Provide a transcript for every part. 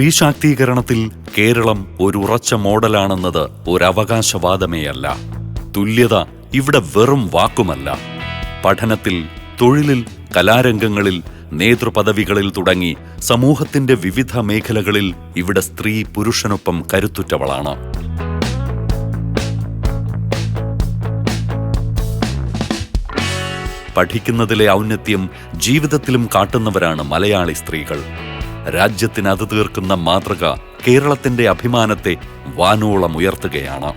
സ്ത്രീ ശാക്തീകരണത്തിൽ കേരളം ഒരു ഉറച്ച മോഡലാണെന്നത് ഒരവകാശവാദമേയല്ല. തുല്യത ഇവിടെ വെറും വാക്കുമല്ല. പഠനത്തിൽ തൊഴിലിൽ കലാരംഗങ്ങളിൽ നേതൃപദവികളിൽ തുടങ്ങി സമൂഹത്തിന്റെ വിവിധ മേഖലകളിൽ ഇവിടെ സ്ത്രീ പുരുഷനൊപ്പം കരുത്തുറ്റവളാണ്. പഠിക്കുന്നതിലെ ഔന്നത്യം ജീവിതത്തിലും കാട്ടുന്നവരാണ് മലയാളി സ്ത്രീകൾ. രാജ്യത്തിന് അത് തീർക്കുന്ന മാതൃക കേരളത്തിന്റെ അഭിമാനത്തെ വാനോളം ഉയർത്തുകയാണ്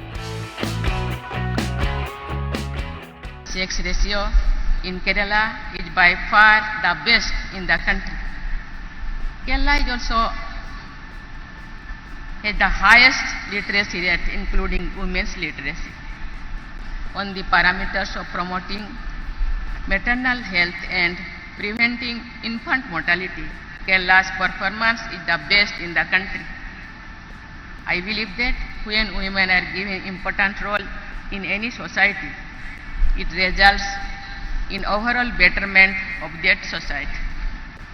sex ratio in Kerala is by far the best in the country. Kerala is also has the highest literacy rate, including women's literacy. On the parameters of promoting maternal health and preventing infant mortality, Kerala's performance is the best in the country. I believe that when women are given important role in any society, it results in overall betterment of that society.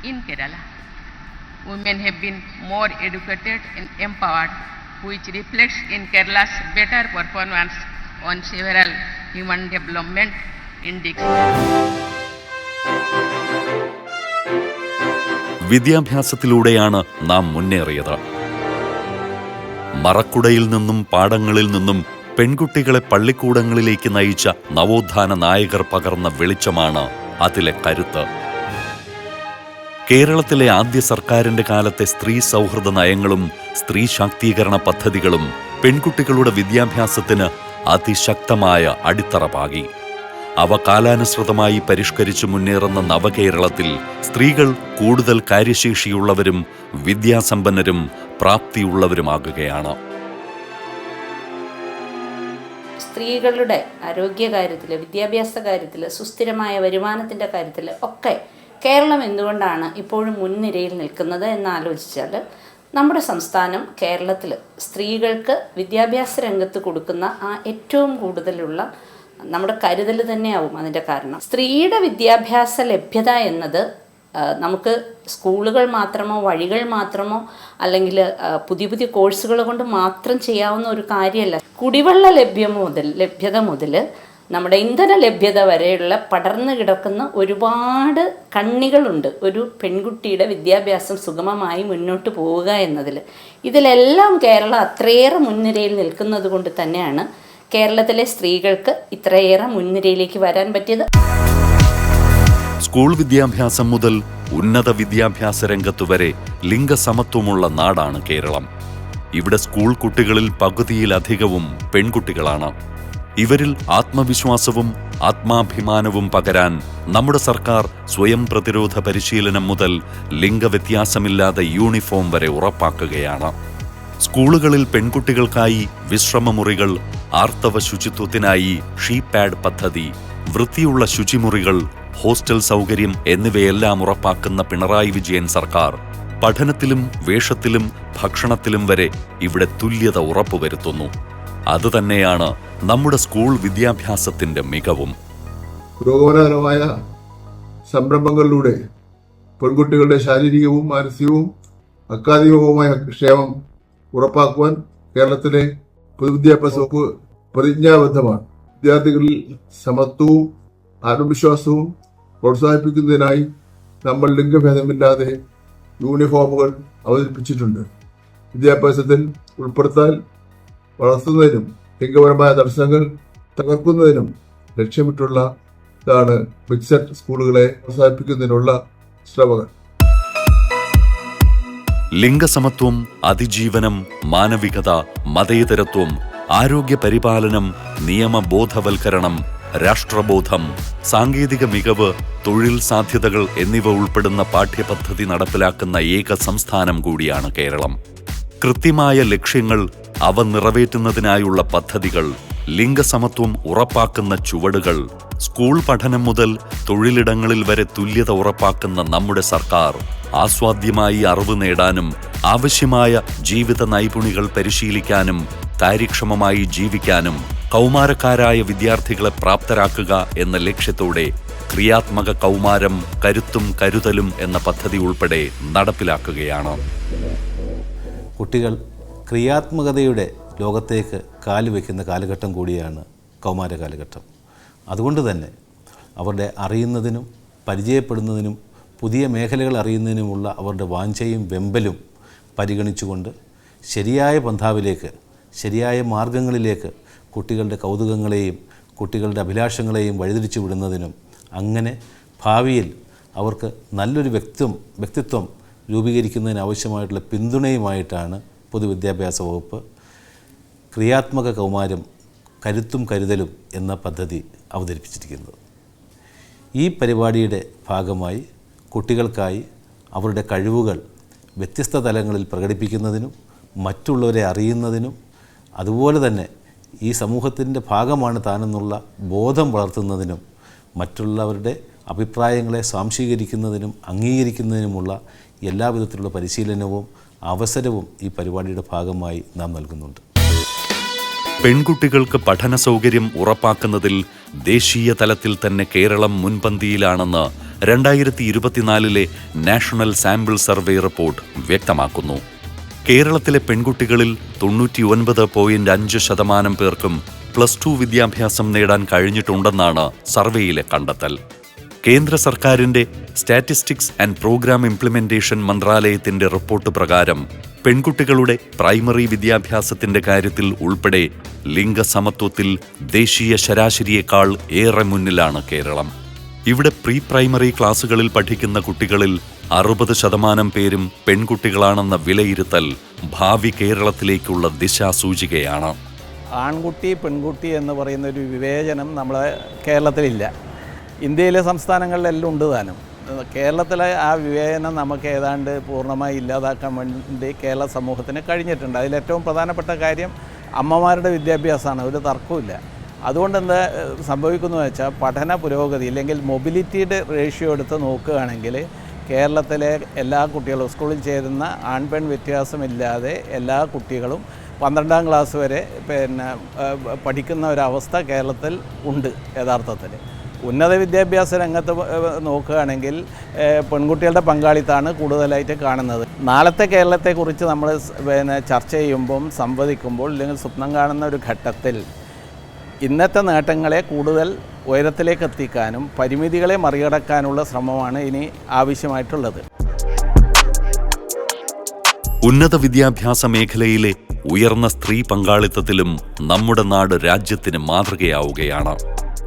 In Kerala, women have been more educated and empowered, which reflects in Kerala's better performance on several human development indexes. വിദ്യാഭ്യാസത്തിലൂടെയാണ് നാം മുന്നേറിയത്. മറക്കുടയിൽ നിന്നും പാടങ്ങളിൽ നിന്നും പെൺകുട്ടികളെ പള്ളിക്കൂടങ്ങളിലേക്ക് നയിച്ച നവോത്ഥാന നായകർ പകർന്ന വെളിച്ചമാണ് അതിലെ കരുത്ത്. കേരളത്തിലെ ആദ്യ സർക്കാരിന്റെ കാലത്തെ സ്ത്രീ സൗഹൃദ നയങ്ങളും സ്ത്രീ ശാക്തീകരണ പദ്ധതികളും പെൺകുട്ടികളുടെ വിദ്യാഭ്യാസത്തിന് അതിശക്തമായ അടിത്തറ പാകി. അവ കാലാനുസൃതമായി പരിഷ്കരിച്ചു മുന്നേറുന്ന നവകേരളത്തിൽ സ്ത്രീകൾ കൂടുതൽ കാര്യശേഷിയുള്ളവരും വിദ്യാസമ്പന്നരും പ്രാപ്തിയുള്ളവരുമാകുകയാണ്. സ്ത്രീകളുടെ ആരോഗ്യകാര്യത്തിൽ വിദ്യാഭ്യാസ കാര്യത്തിൽ സുസ്ഥിരമായ വരുമാനത്തിന്റെ കാര്യത്തിൽ ഒക്കെ കേരളം എന്തുകൊണ്ടാണ് ഇപ്പോഴും മുൻനിരയിൽ നിൽക്കുന്നത് എന്ന് ആലോചിച്ചാൽ നമ്മുടെ സംസ്ഥാനം കേരളത്തിൽ സ്ത്രീകൾക്ക് വിദ്യാഭ്യാസ രംഗത്ത് കൊടുക്കുന്ന ആ ഏറ്റവും കൂടുതലുള്ള നമ്മുടെ കരുതൽ തന്നെയാവും അതിന്റെ കാരണം. സ്ത്രീയുടെ വിദ്യാഭ്യാസ ലഭ്യത എന്നത് നമുക്ക് സ്കൂളുകൾ മാത്രമോ വഴികൾ മാത്രമോ അല്ലെങ്കിൽ പുതിയ പുതിയ കോഴ്സുകൾ കൊണ്ട് മാത്രം ചെയ്യാവുന്ന ഒരു കാര്യമല്ല. കുടിവെള്ള ലഭ്യം മുതൽ ലഭ്യത മുതൽ നമ്മുടെ ഇന്ധന ലഭ്യത വരെയുള്ള പടർന്നു കിടക്കുന്ന ഒരുപാട് കണ്ണികളുണ്ട്. ഒരു പെൺകുട്ടിയുടെ വിദ്യാഭ്യാസം സുഗമമായി മുന്നോട്ട് പോവുക എന്നതിൽ ഇതിലെല്ലാം കേരളം അത്രയേറെ മുൻനിരയിൽ നിൽക്കുന്നത് കൊണ്ട് തന്നെയാണ് കേരളത്തിലെ സ്ത്രീകൾക്ക് ഇത്രയേറെ മുൻനിരയിലേക്ക് വരാൻ പറ്റിയത്? സ്കൂൾ വിദ്യാഭ്യാസം മുതൽ ഉന്നത വിദ്യാഭ്യാസ രംഗത്തു വരെ ലിംഗസമത്വമുള്ള നാടാണ് കേരളം. ഇവിടെ സ്കൂൾ കുട്ടികളിൽ പകുതിയിലധികവും പെൺകുട്ടികളാണ്. ഇവരിൽ ആത്മവിശ്വാസവും ആത്മാഭിമാനവും പകരാൻ നമ്മുടെ സർക്കാർ സ്വയം പ്രതിരോധ പരിശീലനം മുതൽ ലിംഗവ്യത്യാസമില്ലാതെ യൂണിഫോം വരെ ഉറപ്പാക്കുകയാണ്. സ്കൂളുകളിൽ പെൺകുട്ടികൾക്കായി വിശ്രമമുറികൾ ആർത്തവ ശുചിത്വത്തിനായി ഷീ പാഡ് പദ്ധതി വൃത്തിയുള്ള ശുചിമുറികൾ ഹോസ്റ്റൽ സൗകര്യം എന്നിവയെല്ലാം ഉറപ്പാക്കുന്ന പിണറായി വിജയൻ സർക്കാർ. പഠനത്തിലും വേഷത്തിലും ഭക്ഷണത്തിലും വരെ ഇവിടെ തുല്യത ഉറപ്പുവരുത്തുന്നു. അതുതന്നെയാണ് നമ്മുടെ സ്കൂൾ വിദ്യാഭ്യാസത്തിന്റെ മികവും. പുരോഗമനപരമായ സംരംഭങ്ങളിലൂടെ പെൺകുട്ടികളുടെ ശാരീരികവും മാനസികവും അക്കാദമികവുമായ ക്ഷേമം ഉറപ്പാക്കുവാൻ കേരളത്തിലെ പൊതുവിദ്യാഭ്യാസ വകുപ്പ് പ്രതിജ്ഞാബദ്ധമാണ്. വിദ്യാർത്ഥികളിൽ സമത്വവും ആത്മവിശ്വാസവും പ്രോത്സാഹിപ്പിക്കുന്നതിനായി നമ്മൾ ലിംഗഭേദമില്ലാതെ യൂണിഫോമുകൾ അവതരിപ്പിച്ചിട്ടുണ്ട്. വിദ്യാഭ്യാസത്തിൽ ഉൾപ്പെടുത്താൻ വളർത്തുന്നതിനും ലിംഗപരമായ തടസ്സങ്ങൾ തകർക്കുന്നതിനും ലക്ഷ്യമിട്ടുള്ള ഇതാണ് മിക്സഡ് സ്കൂളുകളെ പ്രോത്സാഹിപ്പിക്കുന്നതിനുള്ള ശ്രമങ്ങൾ. ലിംഗസമത്വം അതിജീവനം മാനവികത മതേതരത്വം ആരോഗ്യ പരിപാലനം നിയമബോധവൽക്കരണം രാഷ്ട്രബോധം സാങ്കേതിക മികവ് തൊഴിൽ സാധ്യതകൾ എന്നിവ ഉൾപ്പെടുന്ന പാഠ്യപദ്ധതി നടപ്പിലാക്കുന്ന ഏക സംസ്ഥാനം കൂടിയാണ് കേരളം. കൃത്യമായ ലക്ഷ്യങ്ങൾ അവ നിറവേറ്റുന്നതിനായുള്ള പദ്ധതികൾ ലിംഗസമത്വം ഉറപ്പാക്കുന്ന ചുവടുകൾ സ്കൂൾ പഠനം മുതൽ തൊഴിലിടങ്ങളിൽ വരെ തുല്യത ഉറപ്പാക്കുന്ന നമ്മുടെ സർക്കാർ ആസ്വാദ്യമായി അറിവ് നേടാനും ആവശ്യമായ ജീവിത നൈപുണികൾ പരിശീലിക്കാനും കാര്യക്ഷമമായി ജീവിക്കാനും കൗമാരക്കാരായ വിദ്യാർത്ഥികളെ പ്രാപ്തരാക്കുക എന്ന ലക്ഷ്യത്തോടെ ക്രിയാത്മക കൗമാരം കരുത്തും കരുതലും എന്ന പദ്ധതി ഉൾപ്പെടെ നടപ്പിലാക്കുകയാണ്. കുട്ടികൾ ക്രിയാത്മകതയുടെ ലോകത്തേക്ക് കാൽ വയ്ക്കുന്ന കാലഘട്ടം കൂടിയാണ് കൗമാര കാലഘട്ടം. അതുകൊണ്ട് തന്നെ അവരുടെ അറിയുന്നതിനും പരിചയപ്പെടുന്നതിനും പുതിയ മേഖലകൾ അറിയുന്നതിനുമുള്ള അവരുടെ വാഞ്ചയും വെമ്പലും പരിഗണിച്ചുകൊണ്ട് ശരിയായ പന്ഥാവിലേക്ക് ശരിയായ മാർഗങ്ങളിലേക്ക് കുട്ടികളുടെ കൗതുകങ്ങളെയും കുട്ടികളുടെ അഭിലാഷങ്ങളെയും വഴിതിരിച്ചു വിടുന്നതിനും അങ്ങനെ ഭാവിയിൽ അവർക്ക് നല്ലൊരു വ്യക്തിത്വം വ്യക്തിത്വം രൂപീകരിക്കുന്നതിന് ആവശ്യമായിട്ടുള്ള പിന്തുണയുമായിട്ടാണ് പൊതുവിദ്യാഭ്യാസ വകുപ്പ് ക്രിയാത്മക കൗമാരം കരുത്തും കരുതലും എന്ന പദ്ധതി അവതരിപ്പിച്ചിരിക്കുന്നത്. ഈ പരിപാടിയുടെ ഭാഗമായി കുട്ടികൾക്കായി അവരുടെ കഴിവുകൾ വ്യത്യസ്ത തലങ്ങളിൽ പ്രകടിപ്പിക്കുന്നതിനും മറ്റുള്ളവരെ അറിയുന്നതിനും അതുപോലെ തന്നെ ഈ സമൂഹത്തിന്റെ ഭാഗമാണ് താനെന്നുള്ള ബോധം വളർത്തുന്നതിനും മറ്റുള്ളവരുടെ അഭിപ്രായങ്ങളെ സ്വാംശീകരിക്കുന്നതിനും അംഗീകരിക്കുന്നതിനുമുള്ള എല്ലാവിധത്തിലുള്ള പരിശീലനവും അവസരവും ഈ പരിപാടിയുടെ ഭാഗമായി നാം നൽകുന്നുണ്ട്. പെൺകുട്ടികൾക്ക് പഠന സൗകര്യം ഉറപ്പാക്കുന്നതിൽ ദേശീയ തലത്തിൽ തന്നെ കേരളം മുൻപന്തിയിലാണെന്ന് രണ്ടായിരത്തി ഇരുപത്തിനാലിലെ നാഷണൽ സാമ്പിൾ സർവേ റിപ്പോർട്ട് വ്യക്തമാക്കുന്നു. കേരളത്തിലെ പെൺകുട്ടികളിൽ തൊണ്ണൂറ്റിയൊൻപത് പോയിന്റ് അഞ്ച് ശതമാനം പേർക്കും പ്ലസ് ടു വിദ്യാഭ്യാസം നേടാൻ കഴിഞ്ഞിട്ടുണ്ടെന്നാണ് സർവേയിലെ കണ്ടെത്തൽ. കേന്ദ്ര സർക്കാരിന്റെ സ്റ്റാറ്റിസ്റ്റിക്സ് ആൻഡ് പ്രോഗ്രാം ഇംപ്ലിമെന്റേഷൻ മന്ത്രാലയത്തിന്റെ റിപ്പോർട്ട് പ്രകാരം പെൺകുട്ടികളുടെ പ്രൈമറി വിദ്യാഭ്യാസത്തിന്റെ കാര്യത്തിൽ ഉൾപ്പെടെ ലിംഗസമത്വത്തിൽ ദേശീയ ശരാശരിയേക്കാൾ ഏറെ മുന്നിലാണ് കേരളം. ഇവിടെ പ്രീ പ്രൈമറി ക്ലാസുകളിൽ പഠിക്കുന്ന കുട്ടികളിൽ അറുപത് ശതമാനം പേരും പെൺകുട്ടികളാണെന്ന വിലയിരുത്തൽ ഭാവി കേരളത്തിലേക്കുള്ള ദിശാസൂചികയാണ്. ആൺകുട്ടി പെൺകുട്ടി എന്ന് പറയുന്ന ഒരു വിവേചനം നമ്മളെ കേരളത്തിലില്ല. ഇന്ത്യയിലെ സംസ്ഥാനങ്ങളിലെല്ലാം ഉണ്ട് താനും. കേരളത്തിലെ ആ വിവേചനം നമുക്ക് ഏതാണ്ട് പൂർണമായി ഇല്ലാതാക്കാൻ വേണ്ടി കേരള സമൂഹത്തിന് കഴിഞ്ഞിട്ടുണ്ട്. അതിലേറ്റവും പ്രധാനപ്പെട്ട കാര്യം അമ്മമാരുടെ വിദ്യാഭ്യാസമാണ്. ഒരു തർക്കമില്ല അതുകൊണ്ട് എന്താ സംഭവിക്കുന്നു വെച്ചാൽ പഠന പുരോഗതി ഇല്ലെങ്കിൽ മൊബിലിറ്റിയുടെ റേഷ്യോ എടുത്ത് നോക്കുകയാണെങ്കിൽ കേരളത്തിലെ എല്ലാ കുട്ടികളും സ്കൂളിൽ ചേരുന്ന ആൺ പെൺ വ്യത്യാസമില്ലാതെ എല്ലാ കുട്ടികളും പന്ത്രണ്ടാം ക്ലാസ് വരെ പിന്നെ പഠിക്കുന്ന ഒരവസ്ഥ കേരളത്തിൽ ഉണ്ട് യഥാർത്ഥത്തിൽ. ഉന്നത വിദ്യാഭ്യാസ രംഗത്ത് നോക്കുകയാണെങ്കിൽ പെൺകുട്ടികളുടെ പങ്കാളിത്തമാണ് കൂടുതലായിട്ട് കാണുന്നത്. നാളത്തെ കേരളത്തെക്കുറിച്ച് നമ്മൾ പിന്നെ ചർച്ച ചെയ്യുമ്പം സംവദിക്കുമ്പോൾ അല്ലെങ്കിൽ സ്വപ്നം കാണുന്ന ഒരു ഘട്ടത്തിൽ ഇന്നത്തെ നേട്ടങ്ങളെ കൂടുതൽ ഉയരത്തിലേക്ക് എത്തിക്കാനും പരിമിതികളെ മറികടക്കാനുള്ള ശ്രമമാണ് ഇനി ആവശ്യമായിട്ടുള്ളത്. ഉന്നത വിദ്യാഭ്യാസ മേഖലയിലെ ഉയർന്ന സ്ത്രീ പങ്കാളിത്തത്തിലും നമ്മുടെ നാട് രാജ്യത്തിന് മാതൃകയാവുകയാണ്.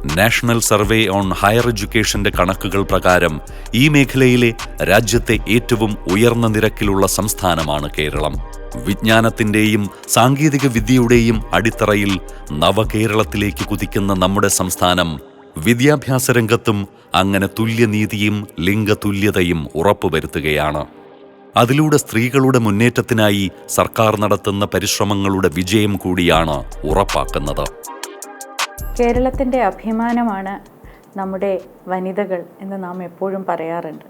നാഷണൽ സർവേ ഓൺ ഹയർ എഡ്യൂക്കേഷന്റെ കണക്കുകൾ പ്രകാരം ഈ മേഖലയിലെ രാജ്യത്തെ ഏറ്റവും ഉയർന്ന നിരക്കിലുള്ള സംസ്ഥാനമാണ് കേരളം. വിജ്ഞാനത്തിന്റെയും സാങ്കേതിക വിദ്യയുടെയും അടിത്തറയിൽ നവകേരളത്തിലേക്ക് കുതിക്കുന്ന നമ്മുടെ സംസ്ഥാനം വിദ്യാഭ്യാസ രംഗത്തും അങ്ങനെ തുല്യനീതിയും ലിംഗതുല്യതയും ഉറപ്പുവരുത്തുകയാണ്. അതിലൂടെ സ്ത്രീകളുടെ മുന്നേറ്റത്തിനായി സർക്കാർ നടത്തുന്ന പരിശ്രമങ്ങളുടെ വിജയം കൂടിയാണ് ഉറപ്പാക്കുന്നത്. കേരളത്തിന്റെ അഭിമാനമാണ് നമ്മുടെ വനിതകൾ എന്ന് നാം എപ്പോഴും പറയാറുണ്ട്.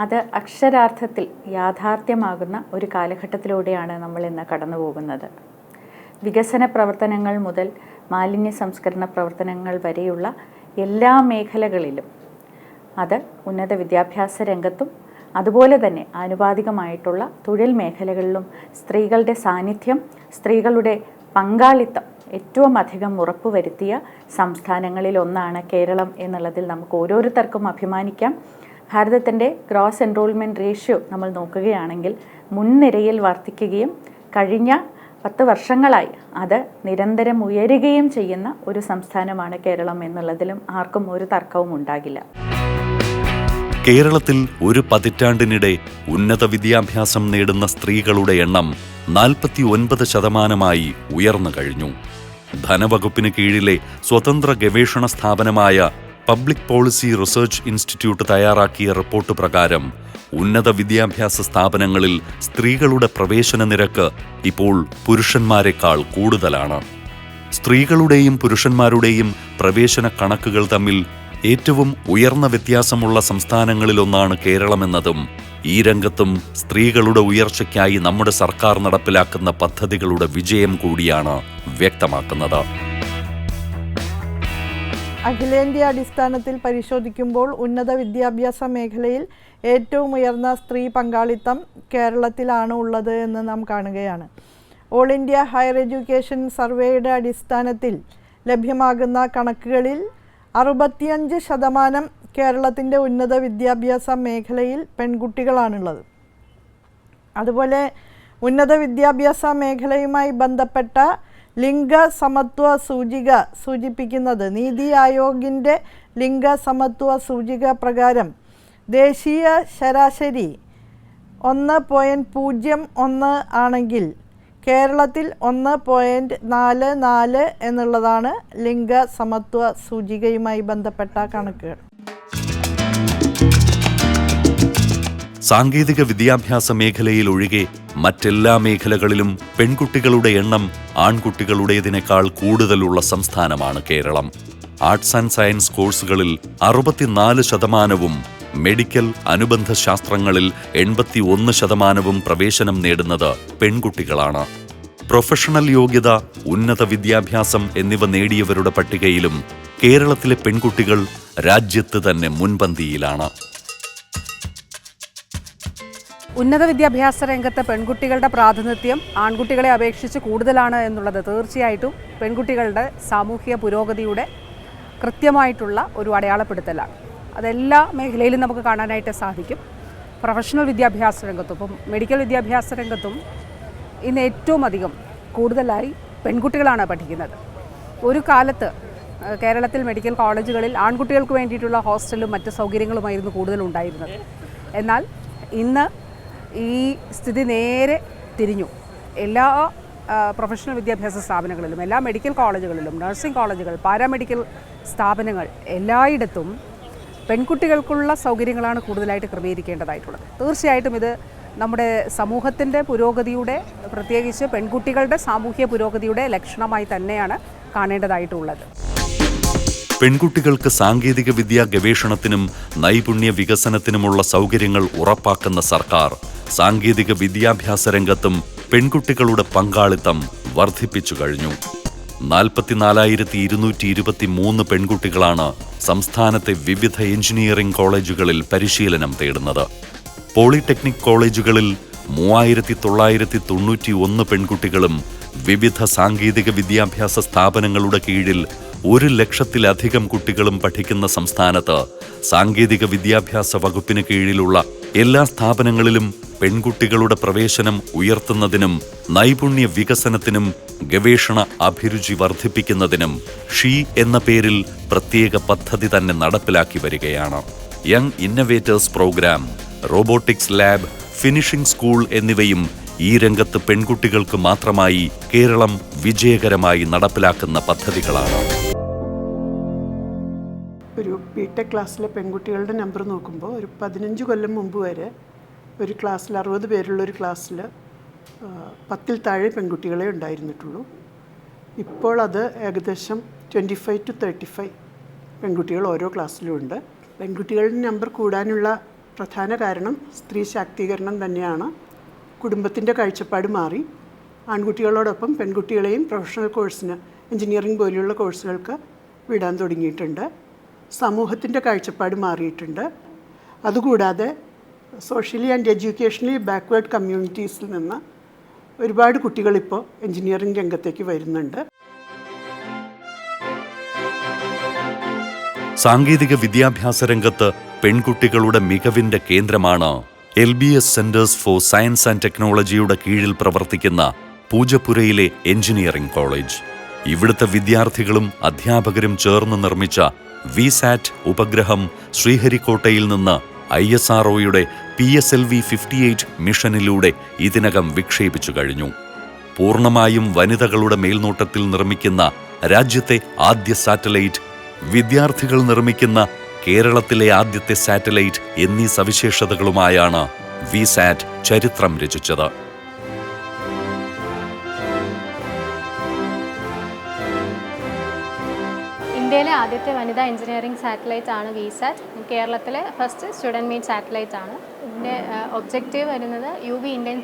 അത് അക്ഷരാർത്ഥത്തിൽ യാഥാർത്ഥ്യമാകുന്ന ഒരു കാലഘട്ടത്തിലൂടെയാണ് നമ്മൾ ഇന്ന് കടന്നു പോകുന്നത് വികസന പ്രവർത്തനങ്ങൾ മുതൽ മാലിന്യ സംസ്കരണ പ്രവർത്തനങ്ങൾ വരെയുള്ള എല്ലാ മേഖലകളിലും അത് ഉന്നത വിദ്യാഭ്യാസ രംഗത്തും അതുപോലെ തന്നെ ആനുപാതികമായിട്ടുള്ള തൊഴിൽ മേഖലകളിലും സ്ത്രീകളുടെ സാന്നിധ്യം സ്ത്രീകളുടെ പങ്കാളിത്തം ഏറ്റവും അധികം ഉറപ്പുവരുത്തിയ സംസ്ഥാനങ്ങളിൽ ഒന്നാണ് കേരളം എന്നുള്ളതിൽ നമുക്ക് ഓരോരുത്തർക്കും അഭിമാനിക്കാം. ഭാരതത്തിന്റെ ഗ്രോസ് എൻറോൾമെന്റ് റേഷ്യോ നമ്മൾ നോക്കുകയാണെങ്കിൽ മുൻനിരയിൽ വർദ്ധിക്കുകയും കഴിഞ്ഞ പത്ത് വർഷങ്ങളായി അത് നിരന്തരം ഉയരുകയും ചെയ്യുന്ന ഒരു സംസ്ഥാനമാണ് കേരളം എന്നുള്ളതിലും ആർക്കും ഒരു തർക്കവും ഉണ്ടാകില്ല. കേരളത്തിൽ ഒരു പതിറ്റാണ്ടിനിടെ ഉന്നത വിദ്യാഭ്യാസം നേടുന്ന സ്ത്രീകളുടെ എണ്ണം നാൽപ്പത്തി ഒൻപത് ശതമാനമായി ഉയർന്നു കഴിഞ്ഞു. ധനവകുപ്പിന് കീഴിലെ സ്വതന്ത്ര ഗവേഷണ സ്ഥാപനമായ പബ്ലിക് പോളിസി റിസർച്ച് ഇൻസ്റ്റിറ്റ്യൂട്ട് തയ്യാറാക്കിയ റിപ്പോർട്ട് പ്രകാരം ഉന്നത വിദ്യാഭ്യാസ സ്ഥാപനങ്ങളിൽ സ്ത്രീകളുടെ പ്രവേശന നിരക്ക് ഇപ്പോൾ പുരുഷന്മാരെക്കാൾ കൂടുതലാണ്. സ്ത്രീകളുടെയും പുരുഷന്മാരുടെയും പ്രവേശന കണക്കുകൾ തമ്മിൽ ഏറ്റവും ഉയർന്ന വ്യത്യാസമുള്ള സംസ്ഥാനങ്ങളിലൊന്നാണ് കേരളമെന്നതും ഈ രംഗത്തും സ്ത്രീകളുടെ ഉയർച്ചയ്ക്കായി നമ്മുടെ സർക്കാർ നടപ്പിലാക്കുന്ന പദ്ധതികളുടെ വിജയം കൂടിയാണ് വ്യക്തമാക്കുന്നത്. അഖിലേന്ത്യാ അടിസ്ഥാനത്തിൽ പരിശോധിക്കുമ്പോൾ ഉന്നത വിദ്യാഭ്യാസ മേഖലയിൽ ഏറ്റവും ഉയർന്ന സ്ത്രീ പങ്കാളിത്തം കേരളത്തിലാണ് ഉള്ളത് എന്ന് നാം കാണുകയാണ്. ഓൾ ഇന്ത്യ ഹയർ എഡ്യൂക്കേഷൻ സർവേയുടെ അടിസ്ഥാനത്തിൽ ലഭ്യമാകുന്ന കണക്കുകളിൽ അറുപത്തിയഞ്ച് ശതമാനം കേരളത്തിന്റെ ഉന്നത വിദ്യാഭ്യാസ മേഖലയിൽ പെൺകുട്ടികളാണുള്ളത്. അതുപോലെ ഉന്നത വിദ്യാഭ്യാസ മേഖലയുമായി ബന്ധപ്പെട്ട ലിംഗ സമത്വ സൂചിക സൂചിപ്പിക്കുന്നത് നീതി ആയോഗിന്റെ ലിംഗ സമത്വ സൂചിക പ്രകാരം ദേശീയ ശരാശരി ഒന്ന് പോയിന്റ് പൂജ്യം ഒന്ന് ആണെങ്കിൽ കേരളത്തിൽ ഒന്ന് പോയിന്റ് നാല് നാല് എന്നുള്ളതാണ് ലിംഗ സമത്വ സൂചികയുമായി ബന്ധപ്പെട്ട കണക്കുകൾ. സാങ്കേതിക വിദ്യാഭ്യാസ മേഖലയിൽ ഒഴികെ മറ്റെല്ലാ മേഖലകളിലും പെൺകുട്ടികളുടെ എണ്ണം ആൺകുട്ടികളുടേതിനേക്കാൾ കൂടുതലുള്ള സംസ്ഥാനമാണ് കേരളം. ആർട്സ് ആൻഡ് സയൻസ് കോഴ്സുകളിൽ അറുപത്തിനാല് ശതമാനവും മെഡിക്കൽ അനുബന്ധ ശാസ്ത്രങ്ങളിൽ എൺപത്തി ഒന്ന് ശതമാനവും പ്രവേശനം നേടുന്നത് പെൺകുട്ടികളാണ്. പ്രൊഫഷണൽ യോഗ്യത ഉന്നത വിദ്യാഭ്യാസം എന്നിവ നേടിയവരുടെ പട്ടികയിലും കേരളത്തിലെ പെൺകുട്ടികൾ രാജ്യത്ത് തന്നെ മുൻപന്തിയിലാണ്. ഉന്നത വിദ്യാഭ്യാസ രംഗത്ത് പെൺകുട്ടികളുടെ പ്രാതിനിധ്യം ആൺകുട്ടികളെ അപേക്ഷിച്ച് കൂടുതലാണ് എന്നുള്ളത് തീർച്ചയായിട്ടും പെൺകുട്ടികളുടെ സാമൂഹിക പുരോഗതിയുടെ കൃത്യമായിട്ടുള്ള ഒരു അടയാളപ്പെടുത്തലാണ്. അതെല്ലാ മേഖലയിലും നമുക്ക് കാണാനായിട്ട് സാധിക്കും. പ്രൊഫഷണൽ വിദ്യാഭ്യാസ രംഗത്തും ഇപ്പം മെഡിക്കൽ വിദ്യാഭ്യാസ രംഗത്തും ഇന്ന് ഏറ്റവും അധികം കൂടുതലായി പെൺകുട്ടികളാണ് പഠിക്കുന്നത്. ഒരു കാലത്ത് കേരളത്തിൽ മെഡിക്കൽ കോളേജുകളിൽ ആൺകുട്ടികൾക്ക് വേണ്ടിയിട്ടുള്ള ഹോസ്റ്റലും മറ്റ് സൗകര്യങ്ങളുമായിരുന്നു കൂടുതലുണ്ടായിരുന്നത്. എന്നാൽ ഇന്ന് ഈ സ്ഥിതി നേരെ തിരിഞ്ഞു. എല്ലാ പ്രൊഫഷണൽ വിദ്യാഭ്യാസ സ്ഥാപനങ്ങളിലും എല്ലാ മെഡിക്കൽ കോളേജുകളിലും നഴ്സിംഗ് കോളേജുകൾ പാരാമെഡിക്കൽ സ്ഥാപനങ്ങൾ എല്ലായിടത്തും പെൺകുട്ടികൾക്കുള്ള സൗകര്യങ്ങളാണ് കൂടുതലായിട്ട് ക്രമീകരിക്കേണ്ടതായിട്ടുള്ളത്. തീർച്ചയായിട്ടും ഇത് നമ്മുടെ സമൂഹത്തിന്റെ പുരോഗതിയുടെ പ്രത്യേകിച്ച് പെൺകുട്ടികളുടെ സാമൂഹ്യ പുരോഗതിയുടെ ലക്ഷണമായി തന്നെയാണ് കാണേണ്ടതായിട്ടുള്ളത്. പെൺകുട്ടികൾക്ക് സാങ്കേതിക വിദ്യാ ഗവേഷണത്തിനും നൈപുണ്യ വികസനത്തിനുമുള്ള സൗകര്യങ്ങൾ ഉറപ്പാക്കുന്ന സർക്കാർ സാങ്കേതിക വിദ്യാഭ്യാസ രംഗത്തും പെൺകുട്ടികളുടെ പങ്കാളിത്തം വർദ്ധിപ്പിച്ചു കഴിഞ്ഞു. നാൽപ്പത്തിനാലായിരത്തി ഇരുന്നൂറ്റി ഇരുപത്തി മൂന്ന് പെൺകുട്ടികളാണ് സംസ്ഥാനത്തെ വിവിധ എഞ്ചിനീയറിംഗ് കോളേജുകളിൽ പരിശീലനം തേടുന്നത്. പോളിടെക്നിക് കോളേജുകളിൽ മൂവായിരത്തി തൊള്ളായിരത്തി തൊണ്ണൂറ്റി ഒന്ന് പെൺകുട്ടികളും വിവിധ സാങ്കേതിക വിദ്യാഭ്യാസ സ്ഥാപനങ്ങളുടെ കീഴിൽ ഒരു ലക്ഷത്തിലധികം കുട്ടികളും പഠിക്കുന്ന സംസ്ഥാനത്ത് സാങ്കേതിക വിദ്യാഭ്യാസ വകുപ്പിന് കീഴിലുള്ള എല്ലാ സ്ഥാപനങ്ങളിലും പെൺകുട്ടികളുടെ പ്രവേശനം ഉയർത്തുന്നതിനും നൈപുണ്യ വികസനത്തിനും ഗവേഷണ അഭിരുചി വർദ്ധിപ്പിക്കുന്നതിനും ഷീ എന്ന പേരിൽ പ്രത്യേക പദ്ധതി തന്നെ നടപ്പിലാക്കി വരികയാണ്. Young innovators programme robotics lab finishing school എന്നിവയും ഈ രംഗത്ത് പെൺകുട്ടികൾക്ക് മാത്രമായി കേരളം വിജയകരമായി നടപ്പിലാക്കുന്ന പദ്ധതികളാണ്. ഒരു ബി ടെക് ക്ലാസ്സിലെ പെൺകുട്ടികളുടെ നമ്പർ നോക്കുമ്പോൾ ഒരു പതിനഞ്ച് കൊല്ലം മുമ്പ് വരെ ഒരു ക്ലാസ്സിൽ അറുപത് പേരുള്ള ഒരു ക്ലാസ്സിൽ പത്തിൽ താഴെ പെൺകുട്ടികളെ ഉണ്ടായിരുന്നിട്ടുള്ളൂ. ഇപ്പോൾ അത് ഏകദേശം twenty five to thirty five പെൺകുട്ടികൾ ഓരോ ക്ലാസ്സിലും ഉണ്ട്. പെൺകുട്ടികളുടെ നമ്പർ കൂടാനുള്ള പ്രധാന കാരണം സ്ത്രീ ശാക്തീകരണം തന്നെയാണ്. കുടുംബത്തിന്റെ കാഴ്ചപ്പാട് മാറി. ആൺകുട്ടികളോടൊപ്പം പെൺകുട്ടികളെയും പ്രൊഫഷണൽ കോഴ്സിന് എഞ്ചിനീയറിംഗ് പോലെയുള്ള കോഴ്സുകൾക്ക് വിടാൻ തുടങ്ങിയിട്ടുണ്ട്. സമൂഹത്തിന്റെ കാഴ്ചപ്പാട് മാറിയിട്ടുണ്ട്. അതുകൂടാതെ സോഷ്യലി ആൻഡ് എഡ്യൂക്കേഷണലി ബാക്ക്വേർഡ് കമ്മ്യൂണിറ്റീസിൽ നിന്ന് ഒരുപാട് കുട്ടികളിപ്പോൾ എഞ്ചിനീയറിംഗ് രംഗത്തേക്ക് വരുന്നുണ്ട്. സാങ്കേതിക വിദ്യാഭ്യാസ രംഗത്ത് പെൺകുട്ടികളുടെ മികവിന്റെ കേന്ദ്രമാണ് L B S centres for science and ടെക്നോളജിയുടെ കീഴിൽ പ്രവർത്തിക്കുന്ന പൂജപ്പുരയിലെ എഞ്ചിനീയറിംഗ് കോളേജ്. ഇവിടുത്തെ വിദ്യാർത്ഥികളും അധ്യാപകരും ചേർന്ന് നിർമ്മിച്ച വിസാറ്റ് ഉപഗ്രഹം ശ്രീഹരിക്കോട്ടയിൽ നിന്ന് I S R P S L V fifty eight മിഷനിലൂടെ ഇതിനകം വിക്ഷേപിച്ചു കഴിഞ്ഞു. പൂർണമായും വനിതകളുടെ മേൽനോട്ടത്തിൽ നിർമ്മിക്കുന്ന രാജ്യത്തെ ആദ്യ സാറ്റലൈറ്റ് വിദ്യാർത്ഥികൾ നിർമ്മിക്കുന്ന കേരളത്തിലെ ആദ്യത്തെ സാറ്റലൈറ്റ് എന്നീ സവിശേഷതകളുമായാണ് വിസാറ്റ് ചരിത്രം രചിച്ചത്. ഇന്ത്യയിലെ ആദ്യത്തെ വനിതാ എഞ്ചിനീയറിംഗ് സാറ്റലൈറ്റ് ആണ് വിസാറ്റ് കേരളത്തിലെ ഫസ്റ്റ് സ്റ്റുഡന്റ് മീറ്റ് സാറ്റലൈറ്റ് ആണ്. ഇതിന്റെ ഒബ്ജക്റ്റീവ് വരുന്നത് യു വി ഇൻഡൻ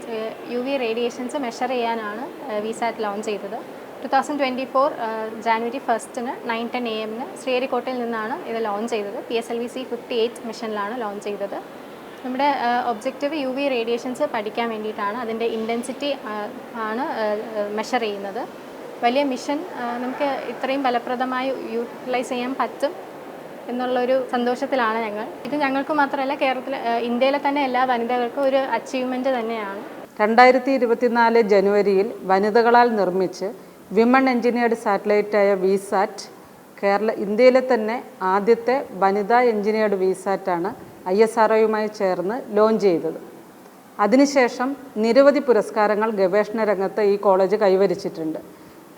യു വി റേഡിയേഷൻസ് മെഷർ ചെയ്യാനാണ് വിസാറ്റ് ലോഞ്ച് ചെയ്തത്. Two thousand twenty four January ഫസ്റ്റിന് nine ten A എമ്മിന് ശ്രീഹരിക്കോട്ടയിൽ നിന്നാണ് ഇത് ലോഞ്ച് ചെയ്തത്. P S L V C fifty eight മിഷനിലാണ് launch ചെയ്തത്. നമ്മുടെ ഒബ്ജക്റ്റീവ് യു വി റേഡിയേഷൻസ് പഠിക്കാൻ വേണ്ടിയിട്ടാണ് അതിന്റെ ഇന്റൻസിറ്റി ആണ് മെഷർ ചെയ്യുന്നത്. വലിയ മിഷൻ നമുക്ക് ഇത്രയും ഫലപ്രദമായി യൂട്ടിലൈസ് ചെയ്യാൻ പറ്റും എന്നുള്ളൊരു സന്തോഷത്തിലാണ് ഞങ്ങൾ. ഇത് ഞങ്ങൾക്ക് മാത്രമല്ല കേരളത്തിൽ ഇന്ത്യയിലെ തന്നെ എല്ലാ വനിതകൾക്കും ഒരു അച്ചീവ്മെന്റ് തന്നെയാണ്. രണ്ടായിരത്തി ഇരുപത്തിനാല് ജനുവരിയിൽ വനിതകളാൽ നിർമ്മിച്ച് വിമൺ എഞ്ചിനീയർഡ് സാറ്റലൈറ്റായ വിസാറ്റ് കേരള ഇന്ത്യയിലെ തന്നെ ആദ്യത്തെ വനിതാ എഞ്ചിനീയർഡ് വിസാറ്റാണ് ഐ എസ് ആർ ഒയുമായി ചേർന്ന് ലോഞ്ച് ചെയ്തത്. അതിനുശേഷം നിരവധി പുരസ്കാരങ്ങൾ ഗവേഷണ രംഗത്ത് ഈ കോളേജ് കൈവരിച്ചിട്ടുണ്ട്.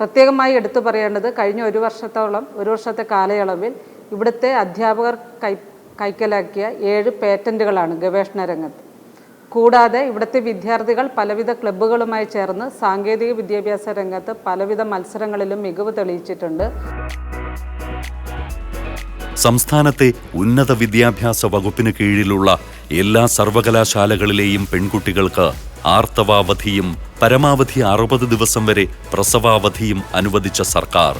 പ്രത്യേകമായി എടുത്തു പറയേണ്ടത് കഴിഞ്ഞ ഒരു വർഷത്തോളം ഒരു വർഷത്തെ കാലയളവിൽ ഇവിടുത്തെ അധ്യാപകർ കൈ കൈക്കലാക്കിയ ഏഴ് പേറ്റന്റുകളാണ് ഗവേഷണ രംഗത്ത്. കൂടാതെ ഇവിടുത്തെ വിദ്യാർത്ഥികൾ പലവിധ ക്ലബ്ബുകളുമായി ചേർന്ന് സാങ്കേതിക വിദ്യാഭ്യാസ രംഗത്ത് പലവിധ മത്സരങ്ങളിലും മികവ് തെളിയിച്ചിട്ടുണ്ട്. സംസ്ഥാനത്തെ ഉന്നത വിദ്യാഭ്യാസ വകുപ്പിന് കീഴിലുള്ള എല്ലാ സർവകലാശാലകളിലെയും പെൺകുട്ടികൾക്ക് ആർത്തവാവധിയും പരമാവധി അറുപത് ദിവസം വരെ പ്രസവാവധിയും അനുവദിച്ച സർക്കാർ.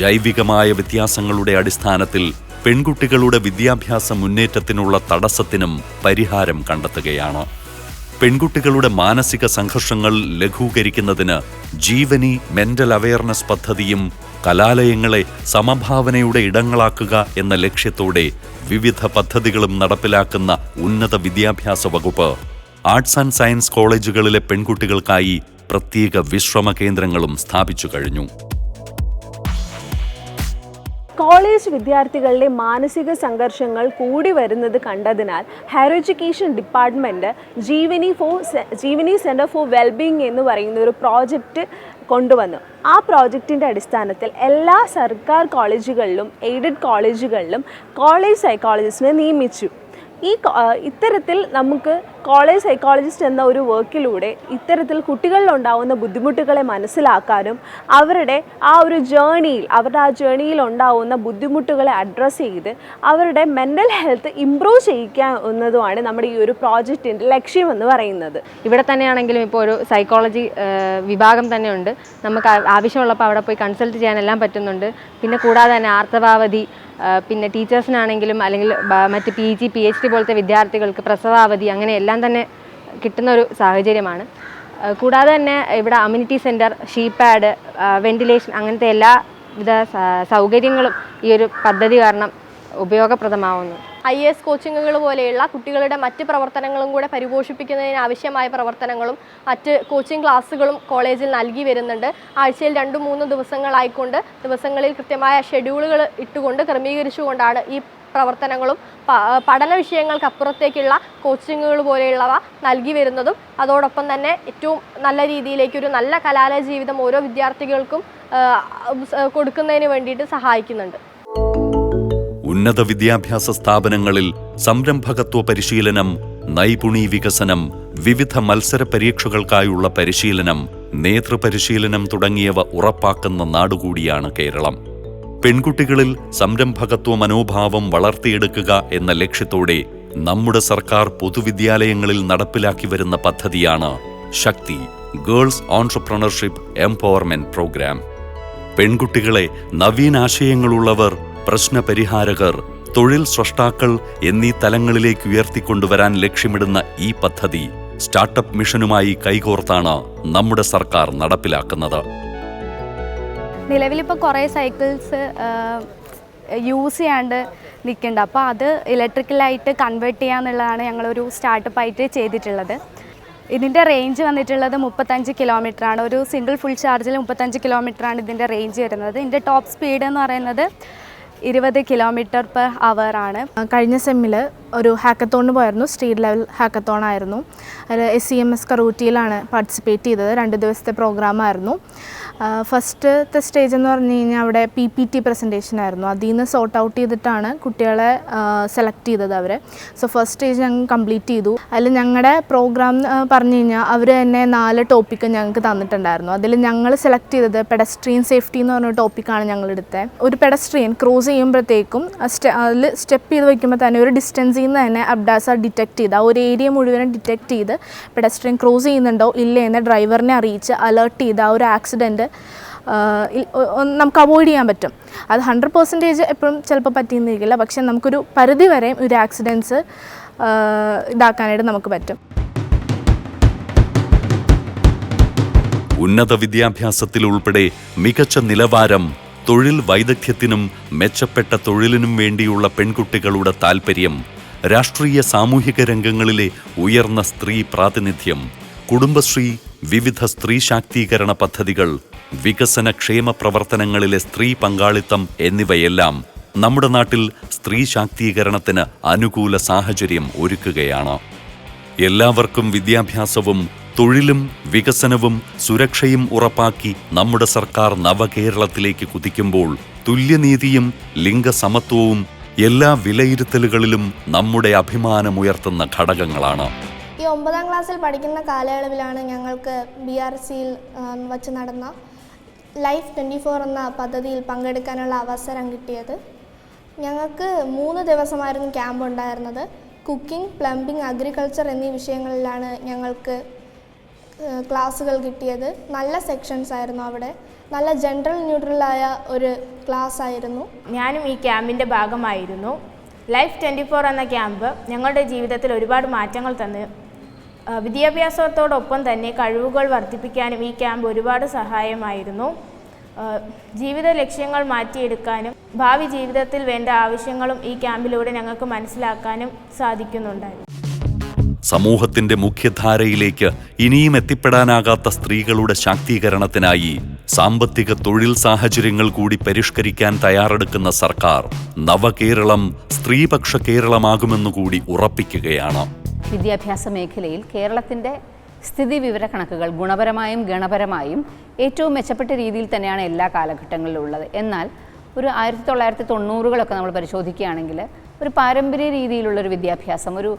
ജൈവികമായ വ്യത്യാസങ്ങളുടെ അടിസ്ഥാനത്തിൽ പെൺകുട്ടികളുടെ വിദ്യാഭ്യാസ മുന്നേറ്റത്തിനുള്ള തടസ്സത്തിനും പരിഹാരം കണ്ടെത്തുകയാണ്. പെൺകുട്ടികളുടെ മാനസിക സംഘർഷങ്ങൾ ലഘൂകരിക്കുന്നതിന് ജീവനി മെന്റൽ അവയർനെസ് പദ്ധതിയും കലാലയങ്ങളെ സമഭാവനയുടെ ഇടങ്ങളാക്കുക എന്ന ലക്ഷ്യത്തോടെ വിവിധ പദ്ധതികളും നടപ്പിലാക്കുന്ന ഉന്നത വിദ്യാഭ്യാസ വകുപ്പ്. ആർട്സ് ആൻഡ് സയൻസ് കോളേജുകളിലെ പെൺകുട്ടികൾക്കായി പ്രത്യേക വിശ്രമ കേന്ദ്രങ്ങളും സ്ഥാപിച്ചു കഴിഞ്ഞു. കോളേജ് വിദ്യാർത്ഥികളുടെ മാനസിക സംഘർഷങ്ങൾ കൂടി വരുന്നത് കണ്ടതിനാൽ higher education department Jeevani for Jeevani centre for wellbeing എന്ന് പറയുന്ന ഒരു പ്രോജക്റ്റ് കൊണ്ടുവന്നു. ആ പ്രോജക്റ്റിന്റെ അടിസ്ഥാനത്തിൽ എല്ലാ സർക്കാർ കോളേജുകളിലും എയ്ഡഡ് കോളേജുകളിലും കോളേജ് സൈക്കോളജിസ്റ്റിനെ നിയമിച്ചു. ഈ ഇത്തരത്തിൽ നമുക്ക് കോളേജ് സൈക്കോളജിസ്റ്റ് എന്ന ഒരു വർക്കിലൂടെ ഇത്തരത്തിൽ കുട്ടികളിലുണ്ടാവുന്ന ബുദ്ധിമുട്ടുകളെ മനസ്സിലാക്കാനും അവരുടെ ആ ഒരു ജേണിയിൽ അവരുടെ ആ ജേണിയിൽ ഉണ്ടാവുന്ന ബുദ്ധിമുട്ടുകളെ അഡ്രസ്സ് ചെയ്ത് അവരുടെ മെന്റൽ ഹെൽത്ത് ഇമ്പ്രൂവ് ചെയ്യിക്കാവുന്നതുമാണ് നമ്മുടെ ഈ ഒരു പ്രോജക്റ്റിന്റെ ലക്ഷ്യമെന്ന് പറയുന്നത്. ഇവിടെ തന്നെയാണെങ്കിലും ഇപ്പോൾ ഒരു സൈക്കോളജി വിഭാഗം തന്നെയുണ്ട്. നമുക്ക് ആവശ്യമുള്ളപ്പോൾ അവിടെ പോയി കൺസൾട്ട് ചെയ്യാനെല്ലാം പറ്റുന്നുണ്ട്. പിന്നെ കൂടാതെ തന്നെ ആർത്തവാവധി പിന്നെ ടീച്ചേഴ്സിനാണെങ്കിലും അല്ലെങ്കിൽ മറ്റ് P G P H D പോലത്തെ വിദ്യാർത്ഥികൾക്ക് പ്രസവാവധി അങ്ങനെ എല്ലാം തന്നെ കിട്ടുന്ന ഒരു സാഹചര്യമാണ്. കൂടാതെ തന്നെ ഇവിടെ അമ്യൂണിറ്റി സെന്റർ ഷീപാഡ് വെന്റിലേഷൻ അങ്ങനത്തെ എല്ലാവിധ സൗകര്യങ്ങളും ഈ ഒരു പദ്ധതി കാരണം ഉപയോഗപ്രദമാവുന്നു. ഐ എസ് കോച്ചിങ്ങുകൾ പോലെയുള്ള കുട്ടികളുടെ മറ്റ് പ്രവർത്തനങ്ങളും കൂടെ പരിപോഷിപ്പിക്കുന്നതിന് ആവശ്യമായ പ്രവർത്തനങ്ങളും മറ്റ് കോച്ചിങ് ക്ലാസ്സുകളും കോളേജിൽ നൽകി വരുന്നുണ്ട്. ആഴ്ചയിൽ രണ്ടു മൂന്ന് ദിവസങ്ങളായിക്കൊണ്ട് ദിവസങ്ങളിൽ കൃത്യമായ ഷെഡ്യൂളുകൾ ഇട്ടുകൊണ്ട് ക്രമീകരിച്ചുകൊണ്ടാണ് ഈ പ്രവർത്തനങ്ങളും പഠന വിഷയങ്ങൾക്കപ്പുറത്തേക്കുള്ള കോച്ചിങ്ങുകൾ പോലെയുള്ളവ നൽകി വരുന്നതും അതോടൊപ്പം തന്നെ ഏറ്റവും നല്ല രീതിയിലേക്ക് ഒരു നല്ല കലാലയ ജീവിതം ഓരോ വിദ്യാർത്ഥികൾക്കും കൊടുക്കുന്നതിന് വേണ്ടിയിട്ട് സഹായിക്കുന്നുണ്ട്. ഉന്നത വിദ്യാഭ്യാസ സ്ഥാപനങ്ങളിൽ സംരംഭകത്വ പരിശീലനം നൈപുണി വികസനം വിവിധ മത്സര പരീക്ഷകൾക്കായുള്ള പരിശീലനം നേതൃപരിശീലനം തുടങ്ങിയവ ഉറപ്പാക്കുന്ന നാടുകൂടിയാണ് കേരളം. പെൺകുട്ടികളിൽ സംരംഭകത്വ മനോഭാവം വളർത്തിയെടുക്കുക എന്ന ലക്ഷ്യത്തോടെ നമ്മുടെ സർക്കാർ പൊതുവിദ്യാലയങ്ങളിൽ നടപ്പിലാക്കി വരുന്ന പദ്ധതിയാണ് Shakti girls entrepreneurship empowerment programme. പെൺകുട്ടികളെ നവീനാശയങ്ങളുള്ളവർ പ്രശ്നപരിഹാരകർ തൊഴിൽ സ്രഷ്ടാക്കൾ എന്നീ തലങ്ങളിലേക്ക് ഉയർത്തിക്കൊണ്ടുവരാൻ ലക്ഷ്യമിടുന്ന ഈ പദ്ധതി സ്റ്റാർട്ടപ്പ് മിഷനുമായി കൈകോർത്താണ് നമ്മുടെ സർക്കാർ നടപ്പിലാക്കുന്നത്. നിലവിലിപ്പോൾ കുറേ സൈക്കിൾസ് യൂസ് ചെയ്യാണ്ട് നിൽക്കുന്നുണ്ട് അപ്പോൾ അത് ഇലക്ട്രിക്കലായിട്ട് കൺവേർട്ട് ചെയ്യാന്നുള്ളതാണ് ഞങ്ങളൊരു സ്റ്റാർട്ടപ്പായിട്ട് ചെയ്തിട്ടുള്ളത്. ഇതിന്റെ റേഞ്ച് വന്നിട്ടുള്ളത് മുപ്പത്തഞ്ച് ആണ് ഒരു സിംഗിൾ ഫുൾ ചാർജിൽ മുപ്പത്തഞ്ച് ആണ് ഇതിന്റെ റേഞ്ച് വരുന്നത്. ഇതിന്റെ ടോപ്പ് സ്പീഡ് എന്ന് പറയുന്നത് ഇരുപത് കിലോമീറ്റർ പെർ അവർ ആണ്. കഴിഞ്ഞ സെമ്മിൽ ഒരു ഹാക്കത്തോണിന് പോയിരുന്നു. സ്റ്റേറ്റ് ലെവൽ ഹാക്കത്തോൺ ആയിരുന്നു. എസ് സി എം എസ് കറൂറ്റിയിലാണ് പാർട്ടിസിപ്പേറ്റ് ചെയ്തത്. രണ്ട് ദിവസത്തെ പ്രോഗ്രാമായിരുന്നു ഫസ്റ്റത്തെ സ്റ്റേജ് എന്ന് പറഞ്ഞു കഴിഞ്ഞാൽ അവിടെ പി പി ടി പ്രസന്റേഷൻ ആയിരുന്നു. അതിൽ നിന്ന് സോർട്ട് ഔട്ട് ചെയ്തിട്ടാണ് കുട്ടികളെ സെലക്ട് ചെയ്തത് അവരെ. സോ ഫസ്റ്റ് സ്റ്റേജ് ഞങ്ങൾ കംപ്ലീറ്റ് ചെയ്തു. അതിൽ ഞങ്ങളുടെ പ്രോഗ്രാം പറഞ്ഞു കഴിഞ്ഞാൽ അവർ തന്നെ നാല് ടോപ്പിക്ക് ഞങ്ങൾക്ക് തന്നിട്ടുണ്ടായിരുന്നു. അതിൽ ഞങ്ങൾ സെലക്ട് ചെയ്തത് പെഡസ്ട്രിയൻ സേഫ്റ്റി എന്ന് പറഞ്ഞ ടോപ്പിക്കാണ് ഞങ്ങൾ എടുത്തത്. ഒരു പെഡസ്ട്രിയൻ ക്രോസ് ചെയ്യുമ്പോഴത്തേക്കും അതിൽ സ്റ്റെപ്പ് ചെയ്ത് വയ്ക്കുമ്പോൾ തന്നെ ഒരു ഡിസ്റ്റൻസിൽ നിന്ന് തന്നെ അബ്ഡാസ ഡിറ്റക്ട് ചെയ്ത് ആ ഒരു ഏരിയ മുഴുവനും ഡിറ്റക്ട് ചെയ്ത് പെഡസ്ട്രിയൻ ക്രോസ് ചെയ്യുന്നുണ്ടോ ഇല്ലേ എന്ന് ഡ്രൈവറിനെ അറിയിച്ച് അലേർട്ട് ചെയ്ത് ആ ഒരു ആക്സിഡന്റ് നമുക്ക് അവോയ്ഡ് ചെയ്യാൻ പറ്റും. അത് ഹൺഡ്രഡ് പെർസെന്റേജ് എപ്പോഴും ചിലപ്പോൾ പറ്റിയെന്നിരിക്കില്ല. പക്ഷേ നമുക്കൊരു പരിധി വരെയും ഒരു ആക്സിഡൻസ് ഇതാക്കാനായിട്ട് നമുക്ക് പറ്റും. ഉന്നത വിദ്യാഭ്യാസത്തിൽ ഉൾപ്പെടെ മികച്ച നിലവാരം തൊഴിൽ വൈദഗ്ധ്യത്തിനും മെച്ചപ്പെട്ട തൊഴിലിനും വേണ്ടിയുള്ള പെൺകുട്ടികളുടെ താൽപ്പര്യം രാഷ്ട്രീയ സാമൂഹിക രംഗങ്ങളിലെ ഉയർന്ന സ്ത്രീ പ്രാതിനിധ്യം കുടുംബശ്രീ വിവിധ സ്ത്രീ ശാക്തീകരണ പദ്ധതികൾ വികസന ക്ഷേമ പ്രവർത്തനങ്ങളിലെ സ്ത്രീ പങ്കാളിത്തം എന്നിവയെല്ലാം നമ്മുടെ നാട്ടിൽ സ്ത്രീ ശാക്തീകരണത്തിന് അനുകൂല സാഹചര്യം ഒരുക്കുകയാണ്. എല്ലാവർക്കും വിദ്യാഭ്യാസവും തൊഴിലും വികസനവും സുരക്ഷയും ഉറപ്പാക്കി നമ്മുടെ സർക്കാർ നവകേരളത്തിലേക്ക് കുതിക്കുമ്പോൾ തുല്യനീതിയും ലിംഗസമത്വവും എല്ലാ വിലയിരുത്തലുകളിലും നമ്മുടെ അഭിമാനമുയർത്തുന്ന ഘടകങ്ങളാണ്. ഈ ഒമ്പതാം ക്ലാസ്സിൽ പഠിക്കുന്ന കാലയളവിലാണ് ഞങ്ങൾക്ക് ബി ആർ സിയിൽ വച്ച് നടന്ന ലൈഫ് ട്വന്റി ഫോർ എന്ന പദ്ധതിയിൽ പങ്കെടുക്കാനുള്ള അവസരം കിട്ടിയത്. ഞങ്ങൾക്ക് മൂന്ന് ദിവസമായിരുന്നു ക്യാമ്പ് ഉണ്ടായിരുന്നത്. കുക്കിംഗ് പ്ലംബിംഗ് അഗ്രികൾച്ചർ എന്നീ വിഷയങ്ങളിലാണ് ഞങ്ങൾക്ക് ക്ലാസ്സുകൾ കിട്ടിയത്. നല്ല സെക്ഷൻസ് ആയിരുന്നു അവിടെ. നല്ല ജനറൽ ന്യൂട്രലായ ഒരു ക്ലാസ് ആയിരുന്നു. ഞാനും ഈ ക്യാമ്പിന്റെ ഭാഗമായിരുന്നു. ലൈഫ് ട്വന്റി ഫോർ എന്ന ക്യാമ്പ് ഞങ്ങളുടെ ജീവിതത്തിൽ ഒരുപാട് മാറ്റങ്ങൾ തന്നു വിദ്യാഭ്യാസത്തോടൊപ്പം തന്നെ കഴിവുകൾ വർദ്ധിപ്പിക്കാനും ഈ ക്യാമ്പ് ഒരുപാട് സഹായമായിരുന്നു. ജീവിത ലക്ഷ്യങ്ങൾ മാറ്റിയെടുക്കാനും ഭാവി ജീവിതത്തിൽ വേണ്ട ആവശ്യങ്ങളും ഈ ക്യാമ്പിലൂടെ ഞങ്ങൾക്ക് മനസ്സിലാക്കാനും സാധിക്കുന്നുണ്ടായിരുന്നു. സമൂഹത്തിന്റെ മുഖ്യധാരയിലേക്ക് ഇനിയും എത്തിപ്പെടാനാകാത്ത സ്ത്രീകളുടെ ശാക്തീകരണത്തിനായി സാമ്പത്തിക തൊഴിൽ സാഹചര്യങ്ങൾ കൂടി പരിഷ്കരിക്കാൻ തയ്യാറെടുക്കുന്ന സർക്കാർ നവകേരളം സ്ത്രീപക്ഷ കേരളമാകുമെന്നുകൂടി ഉറപ്പിക്കുകയാണ്. വിദ്യാഭ്യാസ മേഖലയിൽ കേരളത്തിന്റെ സ്ഥിതി വിവര കണക്കുകൾ ഗുണപരമായും ഗണപരമായും ഏറ്റവും മെച്ചപ്പെട്ട രീതിയിൽ തന്നെയാണ് എല്ലാ കാലഘട്ടങ്ങളിലും ഉള്ളത്. എന്നാൽ ഒരു ആയിരത്തി തൊള്ളായിരത്തി തൊണ്ണൂറുകളൊക്കെ നമ്മൾ പരിശോധിക്കുകയാണെങ്കിൽ ഒരു പാരമ്പര്യ രീതിയിലുള്ളൊരു വിദ്യാഭ്യാസം ഒരു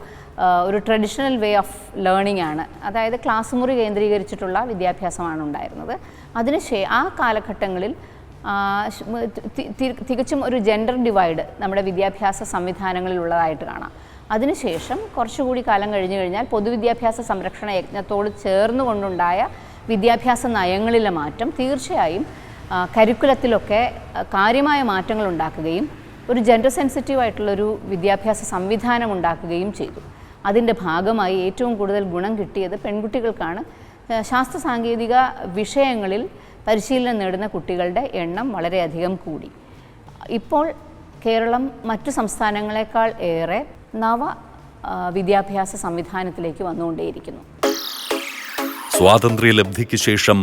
ഒരു ട്രഡീഷണൽ വേ ഓഫ് ലേണിംഗ് ആണ്. അതായത് ക്ലാസ് മുറി കേന്ദ്രീകരിച്ചിട്ടുള്ള വിദ്യാഭ്യാസമാണ് ഉണ്ടായിരുന്നത്. അതിന് ശേ ആ കാലഘട്ടങ്ങളിൽ തികച്ചും ഒരു ജെൻഡർ ഡിവൈഡ് നമ്മുടെ വിദ്യാഭ്യാസ സംവിധാനങ്ങളിലുള്ളതായിട്ട് കാണാം. അതിനുശേഷം കുറച്ചുകൂടി കാലം കഴിഞ്ഞു കഴിഞ്ഞാൽ പൊതുവിദ്യാഭ്യാസ സംരക്ഷണ യജ്ഞത്തോട് ചേർന്നുകൊണ്ടുണ്ടായ വിദ്യാഭ്യാസ നയങ്ങളിലെ മാറ്റം തീർച്ചയായും കരിക്കുലത്തിലൊക്കെ കാര്യമായ മാറ്റങ്ങൾ ഉണ്ടാക്കുകയും ഒരു ജെൻഡർ സെൻസിറ്റീവ് ആയിട്ടുള്ളൊരു വിദ്യാഭ്യാസ സംവിധാനം ഉണ്ടാക്കുകയും ചെയ്തു. അതിന്റെ ഭാഗമായി ഏറ്റവും കൂടുതൽ ഗുണം കിട്ടിയത് പെൺകുട്ടികൾക്കാണ്. ശാസ്ത്ര സാങ്കേതിക വിഷയങ്ങളിൽ പരിശീലനം നേടുന്ന കുട്ടികളുടെ എണ്ണം വളരെയധികം കൂടി. ഇപ്പോൾ കേരളം മറ്റു സംസ്ഥാനങ്ങളെക്കാൾ ഏറെ നവ വിദ്യാഭ്യാസ സംവിധാനത്തിലേക്ക് വന്നുകൊണ്ടേയിരിക്കുന്നു. സ്വാതന്ത്ര്യലബ്ധിക്ക് ശേഷം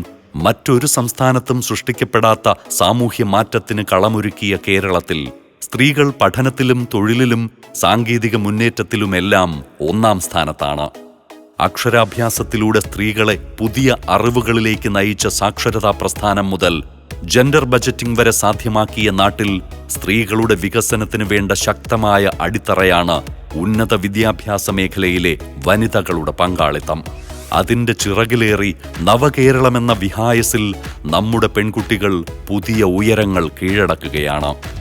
മറ്റൊരു സംസ്ഥാനത്തും സൃഷ്ടിക്കപ്പെടാത്ത സാമൂഹ്യ മാറ്റത്തിന് കളമൊരുക്കിയ കേരളത്തിൽ സ്ത്രീകൾ പഠനത്തിലും തൊഴിലിലും സാങ്കേതിക മുന്നേറ്റത്തിലുമെല്ലാം ഒന്നാം സ്ഥാനത്താണ്. അക്ഷരാഭ്യാസത്തിലൂടെ സ്ത്രീകളെ പുതിയ അറിവുകളിലേക്ക് നയിച്ച സാക്ഷരതാ പ്രസ്ഥാനം മുതൽ ജെൻഡർ ബജറ്റിംഗ് വരെ സാധ്യമാക്കിയ നാട്ടിൽ സ്ത്രീകളുടെ വികസനത്തിന് വേണ്ട ശക്തമായ അടിത്തറയാണ് ഉന്നത വിദ്യാഭ്യാസ മേഖലയിലെ വനിതകളുടെ പങ്കാളിത്തം. അതിന്റെ ചിറകിലേറി നവകേരളമെന്ന വിഹായസിൽ നമ്മുടെ പെൺകുട്ടികൾ പുതിയ ഉയരങ്ങൾ കീഴടക്കുകയാണ്.